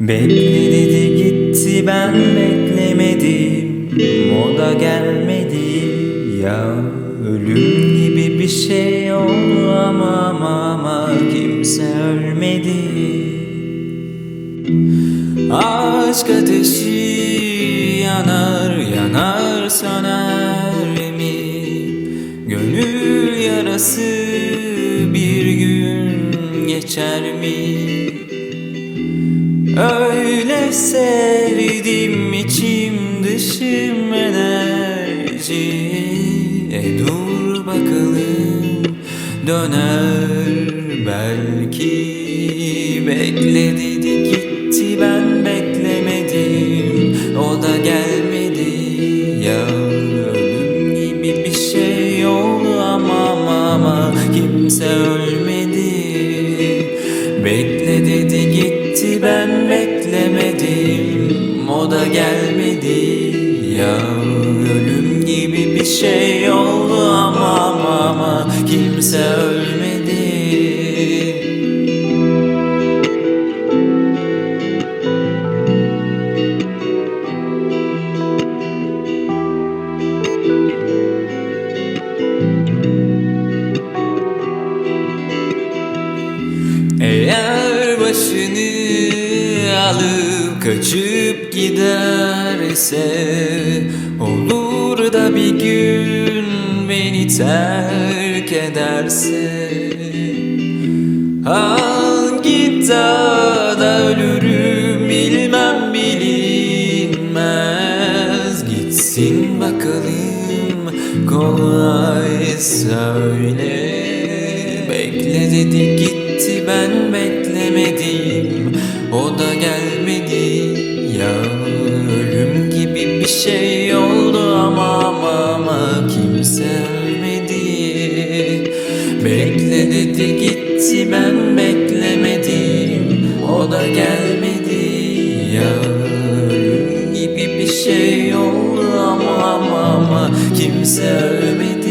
Bekle dedi gitti ben beklemedim O da gelmedi ya Ölüm gibi bir şey oldu ama ama, ama kimse ölmedi Aşk ateşi yanar yanar söner mi? Gönül yarası bir gün geçer mi? Öyle sevdim içim dışım enerji. E dur bakalım döner belki. Bekle dedi gitti ben beklemedim. O da gelmedi ya ölüm gibi bir şey oldu. Ama kimse ölmedi O da gelmedi. Ya ölüm gibi bir şey oldu ama ama, ama kimse ölmedi. Eğer başını alıp kaçıp giderse Olur da bir gün beni terk ederse. Hangi dağda ölürüm bilmem bilinmez. Gitsin bakalım kolay söyle. Bekle dedi gitti ben beklemedim. O da gelmedi şey oldu ama ama, kimse ölmedi Bekle dedi gitti ben beklemedim. O da gelmedi. Ya ölüm gibi bir şey oldu ama ama, ama kimse ölmedi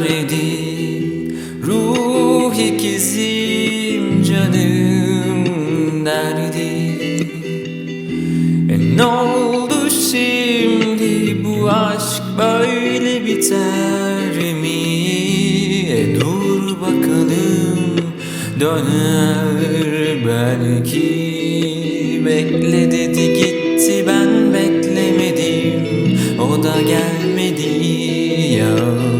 severdi Ruh ikizim canım derdi. E ne oldu şimdi bu aşk böyle biter mi? E dur bakalım döner belki. Bekle dedi gitti ben beklemedim. O da gelmedi ya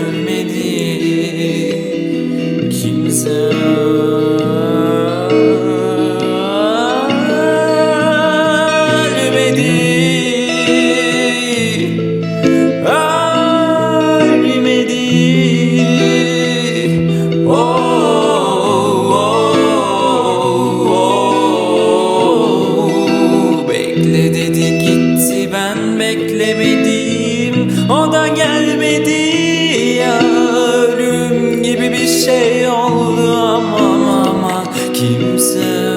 beklemedim O da gelmedi ya. Ölüm gibi bir şey oldu ama ama, ama Kimse